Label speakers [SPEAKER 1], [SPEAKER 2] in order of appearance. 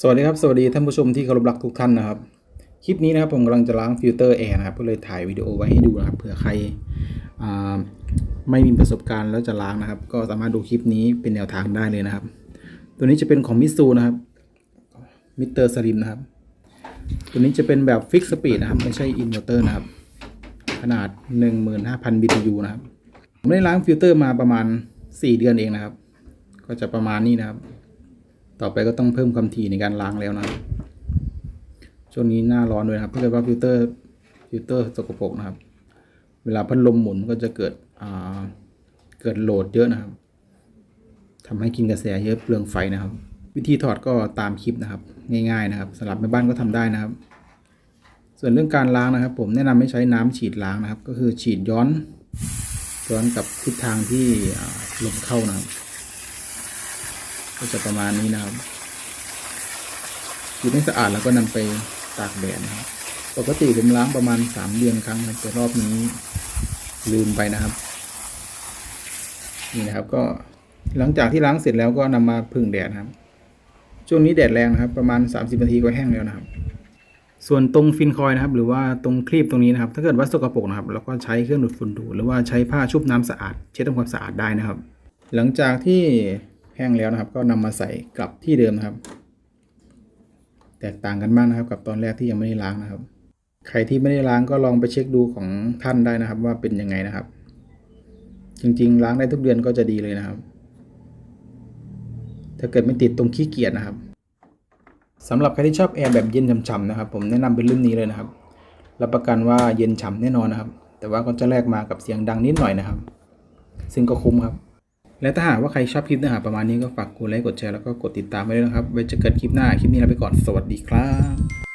[SPEAKER 1] สวัสดีครับ สวัสดีท่านผู้ชมที่เคารพรักทุกท่านนะครับ คลิปนี้นะครับผมกำลังจะล้างฟิลเตอร์แอร์นะครับก็เลยถ่ายวิดีโอไว้ให้ดูนะครับเผื่อใครไม่มีประสบการณ์แล้วจะล้างนะครับ ก็สามารถดูคลิปนี้เป็นแนวทางได้เลยนะครับ ตัวนี้จะเป็นของมิซูนะครับมิเตอร์สลิมนะครับ ตัวนี้จะเป็นแบบฟิกสปีดนะครับ ไม่ใช่อินเวอร์เตอร์นะครับ ขนาด 15,000 BTU นะครับผมได้ล้างฟิลเตอร์มาประมาณ 4เดือนเองนะครับ ก็จะประมาณนี้นะครับ ต่อไปก็ต้องเพิ่มความถี่ในการล้างแล้วนะช่วงนี้หน้าร้อนด้วยนะครับถ้าเกิดว่าฟิลเตอร์ฟิลเตอร์สกปรกนะครับ เวลาพัดลมหมุนก็จะเกิดอ่าเกิดโหลดเยอะนะครับทำให้กินกระแสเยอะเปลืองไฟนะครับ วิธีถอดก็ตามคลิปนะครับ ง่ายๆนะครับสำหรับแม่บ้านก็ทำได้นะครับ ส่วนเรื่องการล้างนะครับ ผมแนะนำให้ใช้น้ำฉีดล้างนะครับ ก็คือฉีดย้อน ย้อนกับทิศทางที่ลมเข้านะครับ ก็จะประมาณนี้นะครับฉีดให้สะอาดแล้วก็นำไปตากแดดนะครับปกติผมล้างประมาณสามเดือนครั้งนะแต่รอบนี้ลืมไปนะครับ นี่นะครับก็หลังจากที่ล้างเสร็จแล้วก็นำมาพึ่งแดดนะครับ ช่วงนี้แดดแรงนะครับ ประมาณ30นาทีก็แห้งแล้วนะครับ ส่วนตรงฟินคอยนะครับ หรือว่าตรงคลีบตรงนี้นะครับ ถ้าเกิดว่าสกปรกนะครับเราก็ใช้เครื่องดูดฝุ่นดู หรือว่าใช้ผ้าชุบน้ำสะอาด เช็ดทำความสะอาดได้นะครับ หลังจากที่แห้งแล้วนะครับ ก็นำมาใส่กลับที่เดิมนะครับ แตกต่างกันมากนะครับ กับตอนแรกที่ยังไม่ได้ล้างนะครับ ใครที่ไม่ได้ล้างก็ลองไปเช็คดูของท่านได้นะครับ ว่าเป็นยังไงนะครับ จริงๆ ล้างได้ทุกเดือนก็จะดีเลยนะครับ ถ้าเกิดไม่ติดตรงขี้เกียจนะครับ สำหรับใครที่ชอบแอร์แบบเย็นฉ่ำๆนะครับ ผมแนะนำเป็นรุ่นนี้เลยนะครับ รับประกันว่าเย็นฉ่ำแน่นอนนะครับ แต่ว่าก็จะแลกมากับเสียงดังนิดหน่อยนะครับ ซึ่งก็คุ้มครับ และถ้าหากว่าใครชอบคลิปเนื้อหาประมาณนี้ก็ฝากกดไลค์กดแชร์แล้วก็กดติดตามไว้ด้วยนะครับ ไว้เจะเกิดคลิปหน้า คลิปนี้ลาไปก่อน สวัสดีครับ